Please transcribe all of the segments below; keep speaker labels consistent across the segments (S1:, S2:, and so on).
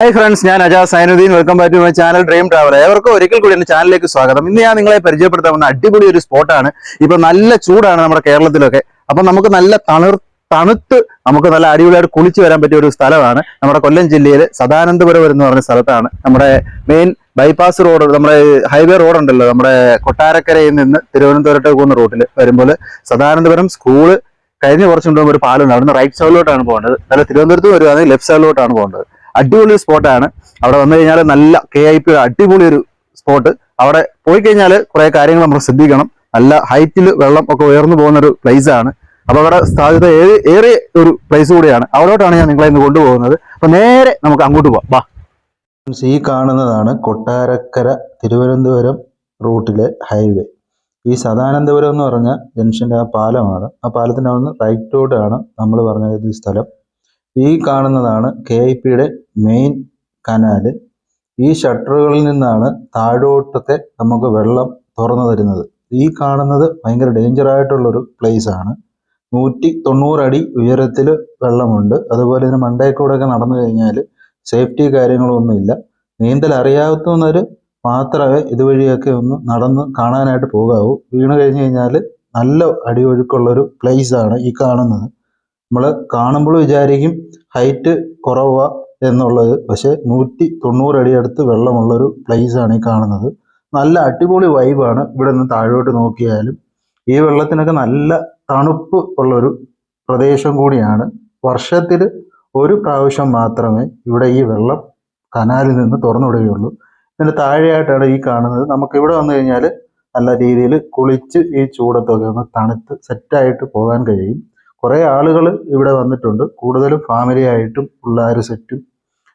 S1: Hi friends ഞാൻ Ajas Sainudheen. Welcome back to my channel dream travel ഏവർക്കും ഒരിക്കൽ കൂടി എന്റെ ചാനലിലേക്ക് സ്വാഗതം. ഇന്ന് ഞാൻ നിങ്ങളെ പരിചയപ്പെടുത്താൻ വന്ന അടിപൊളി ഒരു സ്പോട്ടാണ് ഇപ്പൊ നല്ല ചൂടാണ് നമ്മുടെ കേരളത്തിലൊക്കെ. അപ്പൊ നമുക്ക് നല്ല തണുർ തണുത്ത് നമുക്ക് നല്ല അടിപൊളിയായിട്ട് കുളിച്ചു വരാൻ പറ്റിയ ഒരു സ്ഥലമാണ്. നമ്മുടെ കൊല്ലം ജില്ലയിലെ സദാനന്ദപുരം എന്ന് പറഞ്ഞ സ്ഥലത്താണ്. നമ്മുടെ മെയിൻ ബൈപ്പാസ് റോഡ് നമ്മുടെ ഹൈവേ റോഡ് ഉണ്ടല്ലോ. നമ്മുടെ കൊട്ടാരക്കരയിൽ നിന്ന് തിരുവനന്തപുരത്തേക്ക് പോകുന്ന റൂട്ടിൽ വരുമ്പോൾ സദാനന്ദപുരം സ്കൂൾ കഴിഞ്ഞ കുറച്ച് മുമ്പ് ഒരു പാലുണ്ട് അവിടുന്ന് റൈറ്റ് സൈഡിലോട്ടാണ് പോകേണ്ടത് നല്ല തിരുവനന്തപുരത്ത് വരുവാണെങ്കിൽ ലെഫ്റ്റ് സൈഡിലോട്ടാണ് പോകേണ്ടത് അടിപൊളി സ്പോട്ടാണ് അവിടെ വന്നു കഴിഞ്ഞാൽ നല്ല കെ ഐ പി അടിപൊളി ഒരു സ്പോട്ട് അവിടെ പോയി കഴിഞ്ഞാൽ കുറേ കാര്യങ്ങൾ നമ്മൾ ശ്രദ്ധിക്കണം. നല്ല ഹൈറ്റിൽ വെള്ളം ഒക്കെ ഉയർന്നു പോകുന്ന ഒരു പ്ലേസ് ആണ്. അപ്പൊ അവിടെ സാധ്യത ഏറെ ഒരു പ്ലേസ് കൂടിയാണ്. അവിടോട്ടാണ് ഞാൻ നിങ്ങളെ ഇന്ന് കൊണ്ടുപോകുന്നത്. അപ്പോൾ നേരെ നമുക്ക് അങ്ങോട്ട് പോവാം. വാ.
S2: ഈ കാണുന്നതാണ് കൊട്ടാരക്കര തിരുവനന്തപുരം റൂട്ടിലെ ഹൈവേ ഈ സദാനന്ദപുരം എന്ന് പറഞ്ഞ ജംഗ്ഷന്റെ ആ പാലമാണ്. ആ പാലത്തിന്റെ അവിടുന്ന് റോഡാണ് നമ്മൾ പറഞ്ഞ സ്ഥലം. ഈ കാണുന്നതാണ് കെ ഐ പിയുടെ മെയിൻ കനാല് ഈ ഷട്ടറുകളിൽ നിന്നാണ് താഴോട്ടത്തെ നമുക്ക് വെള്ളം തുറന്നു തരുന്നത്. ഈ കാണുന്നത് ഭയങ്കര ഡേഞ്ചർ ആയിട്ടുള്ളൊരു പ്ലേസ് ആണ്. നൂറ്റി തൊണ്ണൂറ് അടി ഉയരത്തിൽ വെള്ളമുണ്ട്. അതുപോലെ തന്നെ മണ്ടേക്കൂടെയൊക്കെ നടന്നു കഴിഞ്ഞാൽ സേഫ്റ്റി കാര്യങ്ങളൊന്നുമില്ല. നീന്തൽ അറിയാവുന്നവർ മാത്രമേ ഇതുവഴിയൊക്കെ ഒന്ന് നടന്ന് കാണാനായിട്ട് പോകാവൂ. വീണ് കഴിഞ്ഞ് കഴിഞ്ഞാൽ നല്ല അടിയൊഴുക്കുള്ളൊരു ആണ് ഈ കാണുന്നത്. നമ്മൾ കാണുമ്പോൾ വിചാരിക്കും ഹൈറ്റ് കുറവാ എന്നുള്ളത്. പക്ഷേ നൂറ്റി തൊണ്ണൂറ് അടി അടുത്ത് വെള്ളമുള്ളൊരു ആണ് ഈ കാണുന്നത്. നല്ല അടിപൊളി വൈബാണ് ഇവിടെ നിന്ന് താഴോട്ട് നോക്കിയാലും. ഈ വെള്ളത്തിനൊക്കെ നല്ല തണുപ്പ് ഉള്ളൊരു പ്രദേശം കൂടിയാണ്. വർഷത്തിൽ ഒരു പ്രാവശ്യം മാത്രമേ ഇവിടെ ഈ വെള്ളം കനാലിൽ നിന്ന് തുറന്നുവിടുകയുള്ളൂ. ഇതിന് താഴെയായിട്ടാണ് ഈ കാണുന്നത്. നമുക്ക് ഇവിടെ വന്നു കഴിഞ്ഞാൽ നല്ല രീതിയിൽ കുളിച്ച് ഈ ചൂടത്തൊക്കെ ഒന്ന് തണുത്ത് സെറ്റായിട്ട് പോകാൻ കഴിയും. കുറേ ആളുകൾ ഇവിടെ വന്നിട്ടുണ്ട്. കൂടുതലും ഫാമിലി ആയിട്ടും പിള്ളേർ സെറ്റും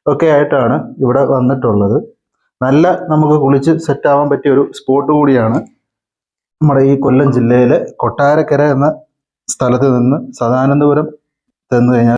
S2: ഒക്കെ ആയിട്ടാണ് ഇവിടെ വന്നിട്ടുള്ളത്. നല്ല നമുക്ക് കുളിച്ച് സെറ്റ് ആവാൻ പറ്റിയ ഒരു സ്പോട്ട് കൂടിയാണ് നമ്മുടെ ഈ കൊല്ലം ജില്ലയിലെ കൊട്ടാരക്കര എന്ന സ്ഥലത്ത് നിന്ന് സദാനന്ദപുരം ചെന്ന് കഴിഞ്ഞാൽ